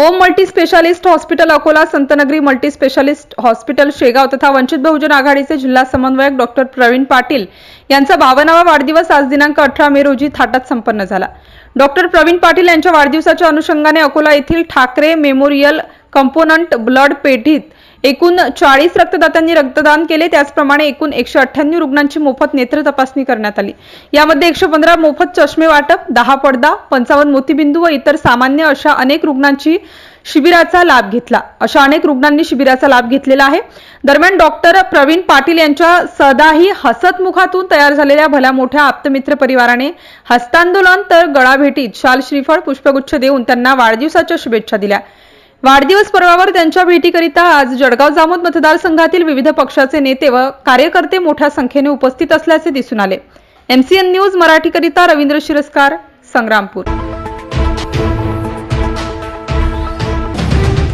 Om multi specialist hospital Akola संतनगरी multi specialist hospital Shegaon तथा वंचित बहुजन आघाडीचे जिल्हा समन्वयक डॉक्टर प्रवीण पाटील यांचा बावनावा वाढदिवस आज दिनांक अठरा मे रोजी थाटात संपन्न झाला. डॉक्टर प्रवीण पाटील यांच्या वाढदिवसाच्या अनुषंगाने अकोला येथील ठाकरे मेमोरियल कंपोनंट ब्लड पेढीत एकूण चाळीस रक्तदात्यांनी रक्तदान केले त्याचप्रमाणे एकूण एकशे अठ्ठ्याण्णव रुग्णांची मोफत नेत्र तपासणी करण्यात आली. यामध्ये एकशे पंधरा मोफत चष्मे वाटप दहा पडदा पंचावन्न मोतीबिंदू व इतर सामान्य अशा अनेक रुग्णांची शिबिराचा लाभ घेतला. अशा अनेक रुग्णांनी शिबिराचा लाभ घेतलेला आहे. दरम्यान डॉक्टर प्रवीण पाटील यांच्या सदाही हसतमुखातून तयार झालेल्या भल्या मोठ्या आप्तमित्र परिवाराने हस्तांदोलन तर गळाभेटीत शाल श्रीफळ पुष्पगुच्छ देऊन त्यांना वाढदिवसाच्या शुभेच्छा दिल्या. वाढदिवस पर्वावर त्यांच्या भेटीकरिता आज जळगाव जामोद मतदारसंघातील विविध पक्षाचे नेते व कार्यकर्ते मोठ्या संख्येने उपस्थित असल्याचे दिसून आले. एमसीएन न्यूज मराठीकरिता रवींद्र शिरस्कार संग्रामपूर.